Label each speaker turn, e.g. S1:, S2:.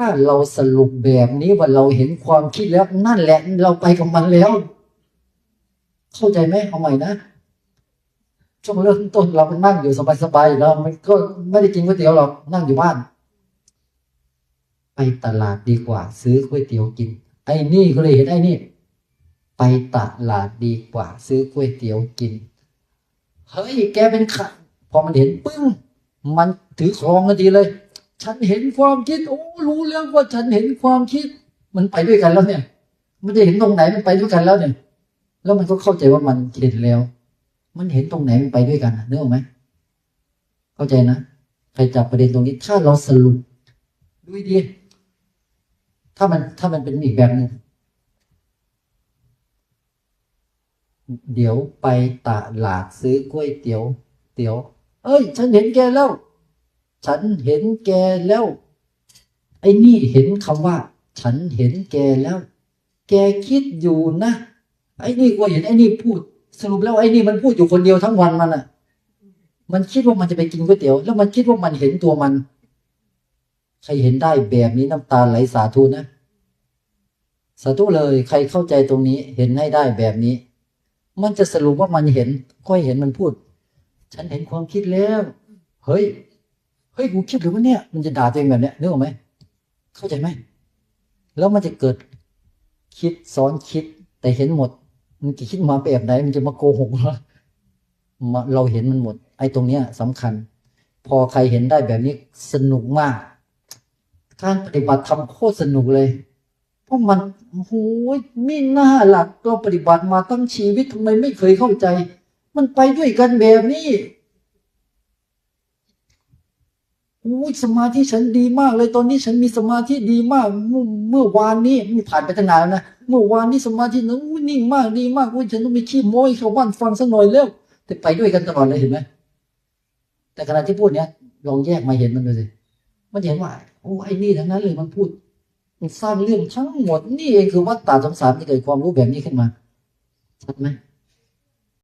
S1: ถ้าเราสรุปแบบนี้ว่าเราเห็นความคิดแล้วนั่นแหละเราไปกับมันแล้ว เข้าใจไหมเอาใหม่นะช่วงเริ่มต้นเรานั่งอยู่สบายๆเรามันก็ไม่ได้กินก๋วยเตี๋ยวหรอกนั่งอยู่บ้าน ไปตลาดดีกว่า ซื้อก๋วยเตี๋ยวกิน ไอ้นี่ก็เลยเห็นไอ้นี่ ไปตลาดดีกว่า ซื้อก๋วยเตี๋ยวกินเฮ้ยแกเป็นใครพอมันเห็นปึ้งมันถือครองทันทีเลย ฉันเห็นความคิดโอ้รู้แล้วว่าฉันเห็นความคิด มันไปด้วยกันแล้วเนี่ย มันจะเห็นตรงไหนมันไปด้วยกันแล้วเนี่ย แล้วมันก็เข้าใจว่ามันเห็นแล้ว มันเห็นตรงไหนมันไปด้วยกันอะนึกอไหมเข้าใจนะใครจับประเด็นตรงนี้ ถ้าเราสรุปดูดีถ้ามันถ้ามันเป็นอีกแบบหนึ่งเดี๋ยวไปตลาดซื้อก๋วยเตี๋ยว เตี๋ยว เอ้ย ฉันเห็นแกแล้ว ฉันเห็นแกแล้ว ไอ้นี่เห็นคำว่า ฉันเห็นแกแล้ว แกคิดอยู่นะ ไอ้นี่ก็เห็นไอ้นี่พูด สรุปแล้วไอ้นี่มันพูดอยู่คนเดียวทั้งวันมันอะ มันคิดว่ามันจะไปกินก๋วยเตี๋ยว แล้วมันคิดว่ามันเห็นตัวมัน ใครเห็นได้แบบนี้น้ำตาไหลสาธุนะสาธุเลยใครเข้าใจตรงนี้เห็นให้ได้แบบนี้ มันจะสรุปว่ามันเห็นก็เห็นมันพูด ฉันเห็นความคิดแล้ว เฮ้ย เฮ้ยกูคิดหรือวะเนี่ย มันจะด่าตัวเองแบบเนี้ยนึกออกไหมเข้าใจไหมแล้วมันจะเกิดคิดซ้อนคิด แต่เห็นหมด มันคิดมาแบบไหน มันจะมาโกหกเหรอมาเราเห็นมันหมด ไอ้ตรงเนี้ยสำคัญ พอใครเห็นได้แบบนี้สนุกมากการปฏิบัติทำโคตรสนุกเลย เพราะมันโอ้โหไม่น่าหลักเราปฏิบัติมาตั้งชีวิตทำไมไม่เคยเข้าใจ มันไปด้วยกันแบบนี้โอ้ยสมาธิฉันดีมากเลยตอนนี้ฉันมีสมาธิดีมากเมื่อเมื่อวานนี้มีผ่านไปตั้งนานแล้วนะเมื่อวานนี้สมาธินั้นอุ๊ยนิ่งมากดีมากอุ้ยฉันต้องมีขี้โม้ให้ชาวบ้านฟังสักหน่อยเร็วแต่ไปด้วยกันตลอดเลยเห็นไหมแต่ขณะที่พูดเนี้ยลองแยกมาเห็นมันดูสิมันเห็นว่าโอ้ไอ้นี่ทั้งนั้นเลยมันพูด มันสร้างเรื่องทั้งหมดนี่เองคือวัฏฏะสงสารที่เกิดความรู้แบบนี้ขึ้นมาชัดไหม